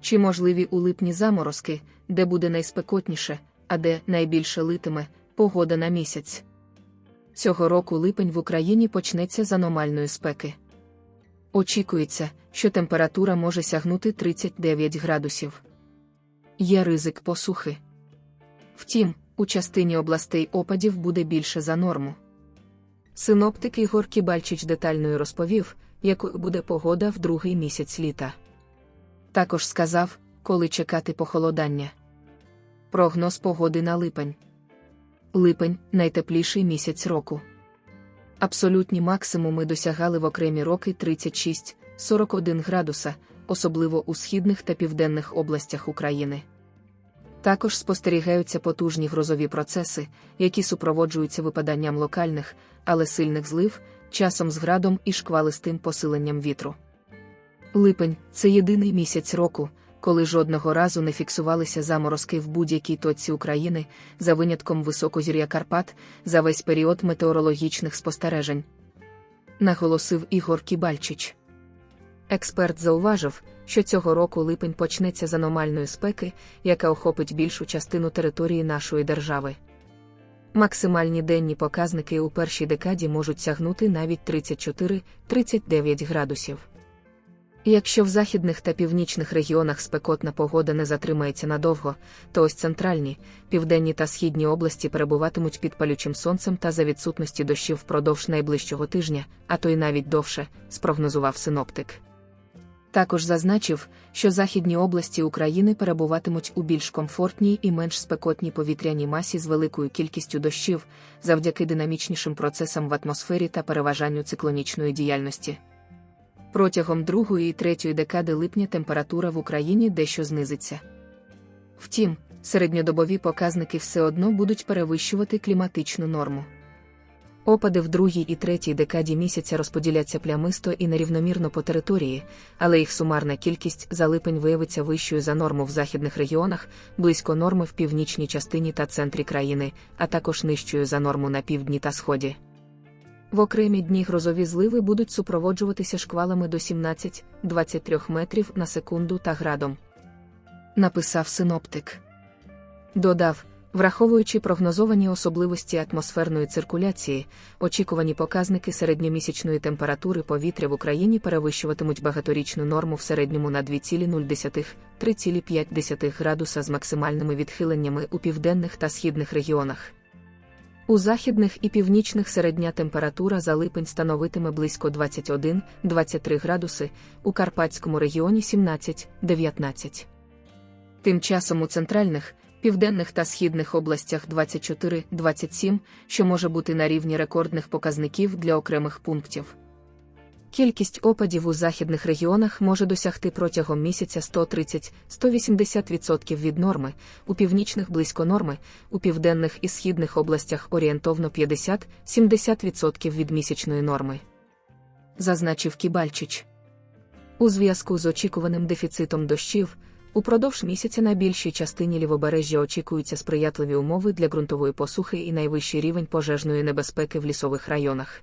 Чи можливі у липні заморозки, де буде найспекотніше, а де найбільше литиме погода на місяць? Цього року липень в Україні почнеться з аномальної спеки. Очікується, що температура може сягнути 39 градусів. Є ризик посухи. Втім, у частині областей опадів буде більше за норму. Синоптик Ігор Кібальчич детально розповів, якою буде погода в другий місяць літа. Також сказав, коли чекати похолодання. Прогноз погоди на липень. Липень найтепліший місяць року. Абсолютні максимуми досягали в окремі роки 36-41 градуса, особливо у східних та південних областях України. Також спостерігаються потужні грозові процеси, які супроводжуються випаданням локальних, але сильних злив, часом з градом і шквалистим посиленням вітру. Липень це єдиний місяць року, коли жодного разу не фіксувалися заморозки в будь-якій точці України, за винятком високозір'я Карпат, за весь період метеорологічних спостережень. Наголосив Ігор Кібальчич. Експерт зауважив, що цього року липень почнеться з аномальної спеки, яка охопить більшу частину території нашої держави. Максимальні денні показники у першій декаді можуть сягнути навіть 34-39 градусів. Якщо в західних та північних регіонах спекотна погода не затримається надовго, то ось центральні, південні та східні області перебуватимуть під палючим сонцем та за відсутності дощів впродовж найближчого тижня, а то й навіть довше, спрогнозував синоптик. Також зазначив, що західні області України перебуватимуть у більш комфортній і менш спекотній повітряній масі з великою кількістю дощів, завдяки динамічнішим процесам в атмосфері та переважанню циклонічної діяльності. Протягом другої і третьої декади липня температура в Україні дещо знизиться. Втім, середньодобові показники все одно будуть перевищувати кліматичну норму. Опади в другій і третій декаді місяця розподіляться плямисто і нерівномірно по території, але їх сумарна кількість за липень виявиться вищою за норму в західних регіонах, близько норми в північній частині та центрі країни, а також нижчою за норму на півдні та сході. В окремі дні грозові зливи будуть супроводжуватися шквалами до 17-23 метрів на секунду та градом. Написав синоптик. Додав, враховуючи прогнозовані особливості атмосферної циркуляції, очікувані показники середньомісячної температури повітря в Україні перевищуватимуть багаторічну норму в середньому на 2,0-3,5 градуса з максимальними відхиленнями у південних та східних регіонах. У західних і північних середня температура за липень становитиме близько 21-23 градуси, у Карпатському регіоні 17-19. Тим часом у центральних, південних та східних областях 24-27, що може бути на рівні рекордних показників для окремих пунктів. Кількість опадів у західних регіонах може досягти протягом місяця 130-180% від норми, у північних близько норми, у південних і східних областях орієнтовно 50-70% від місячної норми. Зазначив Кібальчич. У зв'язку з очікуваним дефіцитом дощів, упродовж місяця на більшій частині лівобережжя очікуються сприятливі умови для ґрунтової посухи і найвищий рівень пожежної небезпеки в лісових районах.